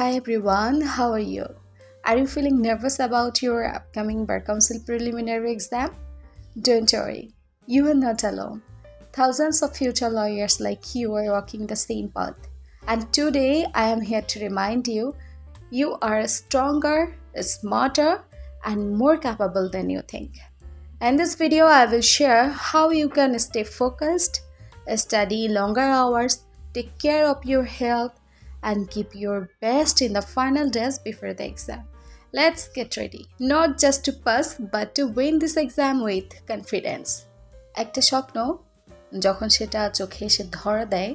Hi everyone, how are you? Are you feeling nervous about your upcoming Bar Council preliminary exam? Don't worry, you are not alone. Thousands of future lawyers like you are walking the same path. And today I am here to remind you you are stronger, smarter, and more capable than you think. In this video, I will share how you can stay focused, study longer hours, take care of your health, and give your best in the final days before the exam. Let's get ready, not just to pass, but to win this exam with confidence. একটা স্বপ্ন যখন সেটা চোখে এসে ধরা দেয়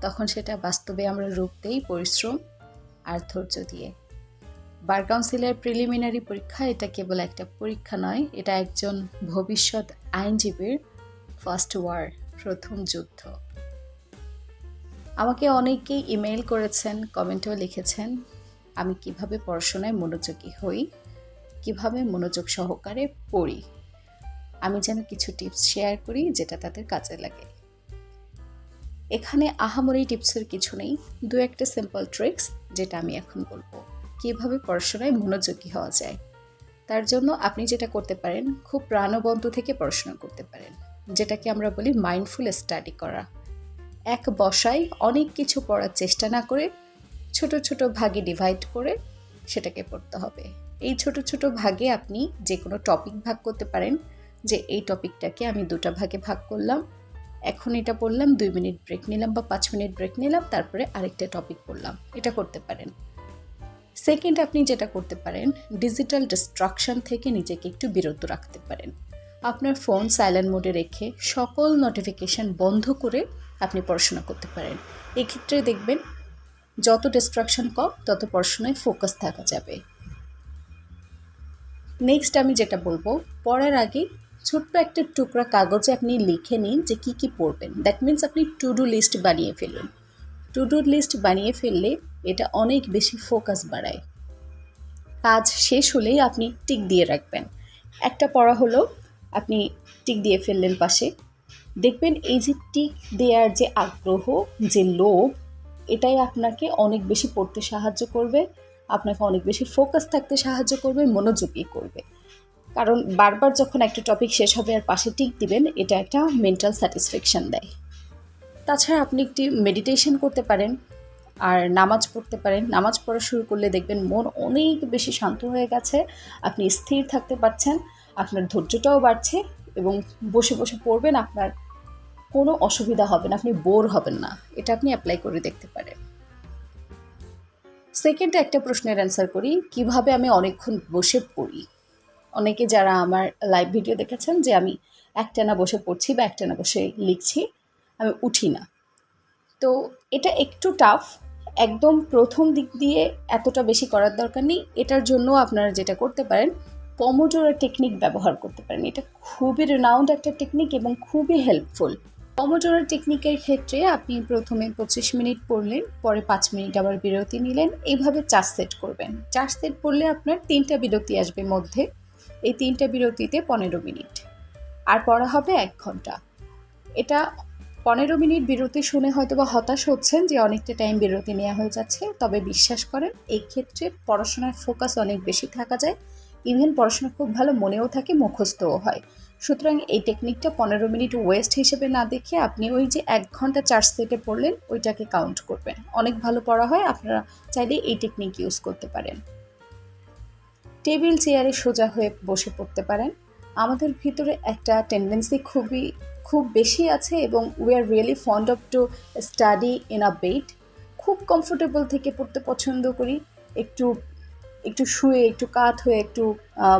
তখন সেটা বাস্তবে আমরা রূপ দেই পরিশ্রম আর ধৈর্য দিয়ে বার কাউন্সিলের প্রিলিমিনারি পরীক্ষা এটা কেবল একটা পরীক্ষা নয় এটা একজন ভবিষ্যৎ আইনজীবীর ফার্স্ট ওয়ার প্রথম যুদ্ধ আমাকে অনেকেই ইমেল করেছেন, কমেন্টেও লিখেছেন, আমি কীভাবে পড়াশোনায় মনোযোগী হই, কীভাবে মনোযোগ সহকারে পড়ি। আমি যেন কিছু টিপস শেয়ার করি যেটা তাদের কাজে লাগে। এখানে আহামরি টিপসের কিছু নেই, দু একটা সিম্পল ট্রিক্স যেটা আমি এখন বলব। কীভাবে পড়াশোনায় মনোযোগী হওয়া যায়। তার জন্য আপনি যেটা করতে পারেন, খুব প্রাণবন্ত থেকে পড়াশোনা করতে পারেন, যেটাকে আমরা বলি মাইন্ডফুল স্টাডি করা। এক বসায় অনেক কিছু পড়ার চেষ্টা না করে ছোট ছোট ভাগে ডিভাইড করে সেটাকে পড়তে হবে। এই ছোট ছোট ভাগে আপনি যে কোনো টপিক ভাগ করতে পারেন যে এই টপিকটাকে আমি দুটা ভাগে ভাগ করলাম, এখন এটা পড়লাম, দুই মিনিট ব্রেক নিলাম বা পাঁচ মিনিট ব্রেক নিলাম, তারপরে আরেকটা টপিক পড়লাম, এটা করতে পারেন। সেকেন্ড আপনি যেটা করতে পারেন ডিজিটাল ডিস্ট্রাকশন থেকে নিজেকে একটু বিরত রাখতে পারেন। আপনার ফোন সাইলেন্ট মোডে রেখে সকল নোটিফিকেশান বন্ধ করে আপনি পড়াশোনা করতে পারেন। এক্ষেত্রে দেখবেন যত ডিস্ট্রাকশন কম, তত পড়াশোনায় ফোকাস থাকা যাবে। নেক্সট আমি যেটা বলব, পড়ার আগে ছোট্ট একটা টুকরা কাগজে আপনি লিখে নিন যে কি কি পড়বেন। দ্যাট মিন্স আপনি টু ডু লিস্ট বানিয়ে ফেলুন। টু ডু লিস্ট বানিয়ে ফেললে এটা অনেক বেশি ফোকাস বাড়ায়। কাজ শেষ হলেই আপনি টিক দিয়ে রাখবেন। একটা পড়া হলো, আপনি টিক দিয়ে ফেললেন পাশে। দেখবেন এই যে টিক দেওয়ার যে আগ্রহ, যে লোভ, এটাই আপনাকে অনেক বেশি পড়তে সাহায্য করবে, আপনাকে অনেক বেশি ফোকাস থাকতে সাহায্য করবে, মনোযোগী করবে। কারণ বারবার যখন একটা টপিক শেষ হবে আর পাশে টিক দিবেন, এটা একটা মেন্টাল স্যাটিসফ্যাকশান দেয়। তাছাড়া আপনি একটি মেডিটেশন করতে পারেন আর নামাজ পড়তে পারেন। নামাজ পড়া শুরু করলে দেখবেন মন অনেক বেশি শান্ত হয়ে গেছে, আপনি স্থির থাকতে পারছেন, আপনার ধৈর্যটাও বাড়ছে এবং বসে বসে পড়বেন, আপনার কোনো অসুবিধা হবে না, আপনি বোর হবেন না। এটা আপনি অ্যাপ্লাই করে দেখতে পারেন। সেকেন্ডে একটা প্রশ্নের অ্যান্সার করি, কীভাবে আমি অনেকক্ষণ বসে পড়ি? অনেকে যারা আমার লাইভ ভিডিও দেখেছেন যে আমি একটানা বসে পড়ছি বা একটানা বসে লিখছি, আমি উঠি না। তো এটা একটু টাফ একদম প্রথম দিক দিয়ে এতটা বেশি করার দরকার নেই। এটার জন্য আপনারা যেটা করতে পারেন পমোডোরা টেকনিক ব্যবহার করতে পারেন। এটা খুবই রেনাউন্ড একটা টেকনিক এবং খুবই হেল্পফুল পমোডোরা টেকনিকের ক্ষেত্রে আপনি প্রথমে পঁচিশ মিনিট পড়লেন, পরে পাঁচ মিনিট আবার বিরতি নিলেন, এইভাবে চার সেট করবেন। চার সেট পড়লে আপনার তিনটা বিরতি আসবে মধ্যে। এই তিনটা বিরতিতে পনেরো মিনিট। আর পড়া হবে এক ঘণ্টা। এটা পনেরো মিনিট বিরতি শুনে হয়তো বা হতাশ হচ্ছেন যে অনেকটা টাইম বিরতি নেওয়া হয়ে যাচ্ছে, তবে বিশ্বাস করেন, এই ক্ষেত্রে পড়াশোনার ফোকাস অনেক বেশি থাকা যায়। ইভেন পড়াশোনা খুব ভালো মনেও থাকে, মুখস্থও হয়। সুতরাং এই টেকনিকটা পনেরো মিনিট ওয়েস্ট হিসেবে না দেখে আপনি ওই যে এক ঘণ্টা চার্জ সেটে পড়লেন, ওইটাকে কাউন্ট করবেন। অনেক ভালো পড়া হয়, আপনারা চাইলে এই টেকনিক ইউজ করতে পারেন। টেবিল চেয়ারে সোজা হয়ে বসে পড়তে পারেন। আমাদের ভিতরে একটা টেন্ডেন্সি খুবই, খুব বেশি আছে এবং we are really fond of to study in a bed খুব কমফোর্টেবল থেকে পড়তে পছন্দ করি। একটু একটু শুয়ে, একটু কাত হয়ে, একটু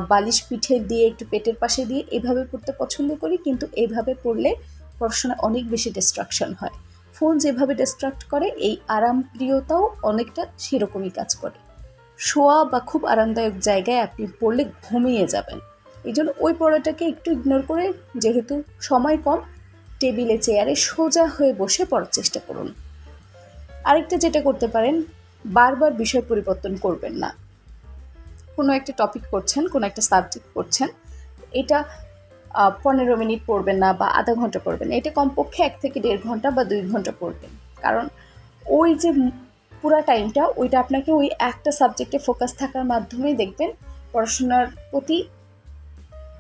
বালিশ পিঠে দিয়ে, একটু পেটের পাশে দিয়ে এভাবে পড়তে পছন্দ করি। কিন্তু এভাবে পড়লে পড়াশোনা অনেক বেশি ডিস্ট্রাকশন হয়। ফোন যেভাবে ডিস্ট্রাক্ট করে, এই আরামপ্রিয়তাও অনেকটা সেরকমই কাজ করে। শোয়া বা খুব আরামদায়ক জায়গায় আপনি পড়লে ঘুমিয়ে যাবেন। এই জন্য ওই পড়াটাকে একটু ইগনোর করে, যেহেতু সময় কম, টেবিলে, চেয়ারে সোজা হয়ে বসে পড়ার চেষ্টা করুন। আরেকটা যেটা করতে পারেন, বারবার বিষয় পরিবর্তন করবেন না। কোনো একটা টপিক পড়ছেন কোনো একটা সাবজেক্ট পড়ছেন এটা পনেরো মিনিট পড়বেন না বা আধা ঘণ্টা পড়বেন এটা কমপক্ষে এক থেকে দেড় ঘণ্টা বা দুই ঘণ্টা পড়বেন। কারণ ওই যে পুরা টাইমটা ওইটা আপনাকে ওই একটা সাবজেক্টে ফোকাস থাকার মাধ্যমেই দেখবেন পড়াশোনার প্রতি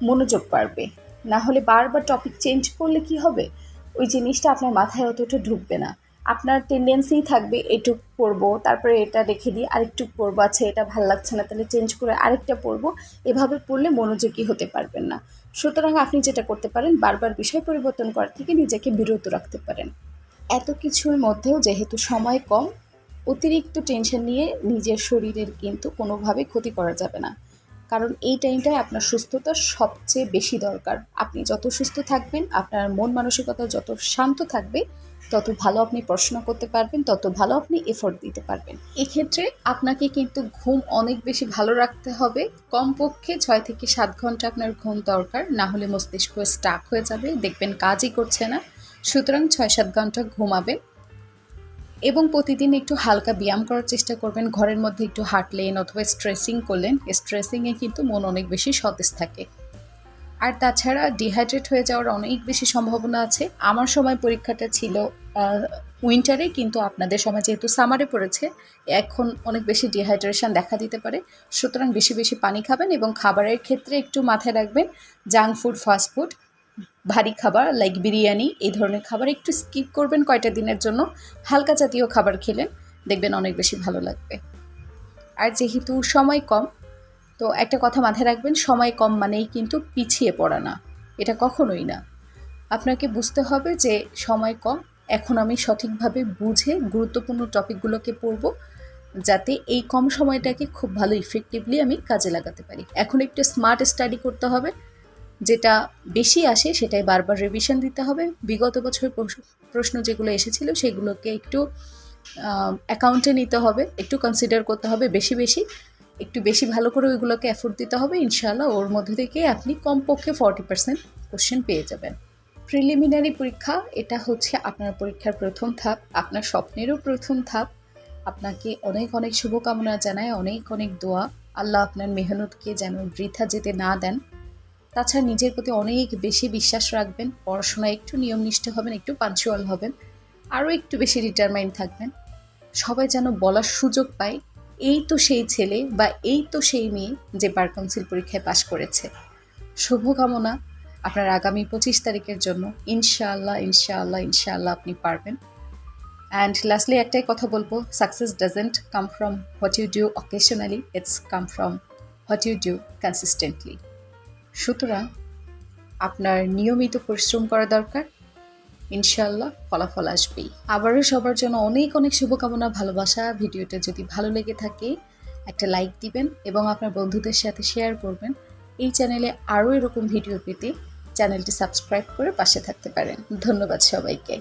মনোযোগ বাড়বে। না হলে বারবার টপিক চেঞ্জ করলে কি হবে? ওই জিনিসটা আপনার মাথায় অতটা ঢুকবে না। আপনার টেন্ডেন্সিই থাকবে, এটুক পড়ব তারপরে এটা রেখে দিই আরেকটু পড়ব আছে এটা ভালো লাগছে না, তাহলে চেঞ্জ করে আরেকটা পড়ব এভাবে পড়লে মনোযোগী হতে পারবেন না। সুতরাং আপনি যেটা করতে পারেন, বারবার বিষয় পরিবর্তন করার থেকে নিজেকে বিরত রাখতে পারেন। এত কিছুর মধ্যেও যেহেতু সময় কম, অতিরিক্ত টেনশন নিয়ে নিজের শরীরের কিন্তু কোনোভাবে ক্ষতি করা যাবে না। কারণ এই টাইমটায় আপনার সুস্থতা সবচেয়ে বেশি দরকার। আপনি যত সুস্থ থাকবেন, আপনার মন মানসিকতা যত শান্ত থাকবে, তত ভালো আপনি পড়াশোনা করতে পারবেন, তত ভালো আপনি এফোর্ট দিতে পারবেন। এক্ষেত্রে আপনাকে কিন্তু ঘুম অনেক বেশি ভালো রাখতে হবে। কমপক্ষে ছয় থেকে সাত ঘণ্টা আপনার ঘুম দরকার, না হলে মস্তিষ্ক স্টাক হয়ে যাবে, দেখবেন কাজই করছে না। সুতরাং ছয় সাত ঘণ্টা ঘুমাবেন। এবং প্রতিদিন একটু হালকা ব্যায়াম করার চেষ্টা করবেন, ঘরের মধ্যে একটু হাঁটলেন অথবা স্ট্রেসিং করলেন স্ট্রেসিংয়ে কিন্তু মন অনেক বেশি সতেজ থাকে। আর তাছাড়া ডিহাইড্রেট হয়ে যাওয়ার অনেক বেশি সম্ভাবনা আছে। আমার সময় পরীক্ষাটা ছিল উইন্টারে কিন্তু আপনাদের সময় যেহেতু সামারে পড়েছে, এখন অনেক বেশি ডিহাইড্রেশন দেখা দিতে পারে। সুতরাং বেশি বেশি পানি খাবেন এবং খাবারের ক্ষেত্রে একটু মাথায় রাখবেন জাঙ্ক ফুড ফাস্ট ফুড ভারী খাবার লাইক বিরিয়ানি, এই ধরনের খাবার একটু স্কিপ করবেন কয়টা দিনের জন্য। হালকা জাতীয় খাবার খেলেন দেখবেন অনেক বেশি ভালো লাগবে। আর যেহেতু সময় কম, তো একটা কথা মাথায় রাখবেন, সময় কম মানেই কিন্তু পিছিয়ে পড়া না। এটা কখনোই না। আপনাকে বুঝতে হবে যে সময় কম, এখন আমি সঠিকভাবে বুঝে গুরুত্বপূর্ণ টপিকগুলোকে পড়ব, যাতে এই কম সময়টাকে খুব ভালো ইফেক্টিভলি আমি কাজে লাগাতে পারি। এখন একটু স্মার্ট স্টাডি করতে হবে যেটা বেশি আসে সেটাই বারবার রিভিশন দিতে হবে। বিগত বছর প্রশ্ন যেগুলো এসেছিল সেগুলোকে একটু অ্যাকাউন্টে নিতে হবে, একটু কনসিডার করতে হবে বেশি বেশি। একটু বেশি ভালো করে ওইগুলোকে এফোর্ট দিতে হবে, ইনশাআল্লাহ ওর মধ্যে থেকে আপনি কমপক্ষে ফর্টি পার্সেন্ট কোশ্চেন পেয়ে যাবেন। প্রিলিমিনারি পরীক্ষা, এটা হচ্ছে আপনার পরীক্ষার প্রথম ধাপ, আপনার স্বপ্নেরও প্রথম ধাপ। আপনাকে অনেক অনেক শুভকামনা জানায় অনেক অনেক দোয়া। আল্লাহ আপনার মেহনতকে যেন বৃথা যেতে না দেন। তাছাড়া নিজের প্রতি অনেক বেশি বিশ্বাস রাখবেন, পড়াশোনায় একটু নিয়মনিষ্ঠ হবেন, একটু পাঞ্চুয়াল হবেন, আরও একটু বেশি ডিটারমাইন্ড থাকবেন। সবাই যেন বলার সুযোগ পায়, এই তো সেই ছেলে বা এই তো সেই মেয়ে যে বার কাউন্সিল পরীক্ষায় পাশ করেছে। শুভকামনা, আপনার আগামী পঁচিশ তারিখের জন্য। ইনশাআল্লাহ ইনশাআল্লাহ ইনশাআল্লাহ আপনি পারবেন। অ্যান্ড লাস্টলি একটাই কথা বলব success doesn't come from what you do occasionally it's come from what you do consistently সুতরাং আপনার নিয়মিত পরিশ্রম করা দরকার। ইনশাল্লাহ ফলাফল আসবেই। আবারও সবার জন্য অনেক অনেক শুভকামনা, ভালোবাসা। ভিডিওটা যদি ভালো লেগে থাকে, একটা লাইক দিবেন এবং আপনার বন্ধুদের সাথে শেয়ার করবেন। এই চ্যানেলে আরও এরকম ভিডিও পেতে চ্যানেলটি সাবস্ক্রাইব করে পাশে থাকতে পারেন। ধন্যবাদ সবাইকে।